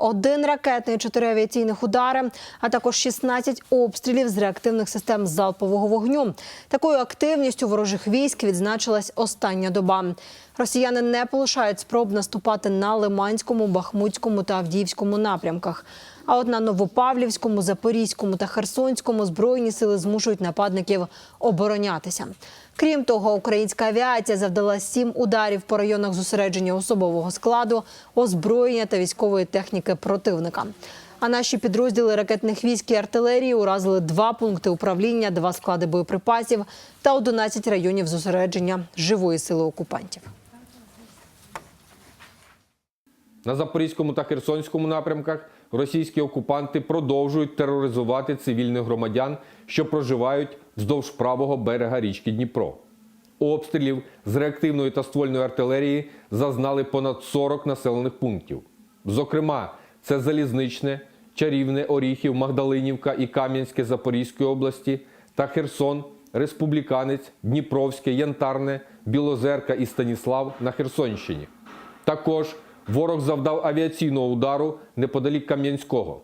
один ракетний чотири авіаційних удари, а також 16 обстрілів з реактивних систем залпового вогню. Такою активністю ворожих військ відзначилась остання доба. Росіяни не полишають спроб наступати на Лиманському, Бахмутському та Авдіївському напрямках. А от на Новопавлівському, Запорізькому та Херсонському збройні сили змушують нападників оборонятися. Крім того, українська авіація завдала сім ударів по районах зосередження особового складу, озброєння та військової техніки противника. А наші підрозділи ракетних військ і артилерії уразили два пункти управління, два склади боєприпасів та 11 районів зосередження живої сили окупантів. На Запорізькому та Херсонському напрямках російські окупанти продовжують тероризувати цивільних громадян, що проживають вздовж правого берега річки Дніпро. Обстрілів з реактивної та ствольної артилерії зазнали понад 40 населених пунктів. Зокрема, це Залізничне, Чарівне, Оріхів, Магдалинівка і Кам'янське Запорізької області та Херсон, Республіканець, Дніпровське, Янтарне, Білозерка і Станіслав на Херсонщині. Також ворог завдав авіаційного удару неподалік Кам'янського.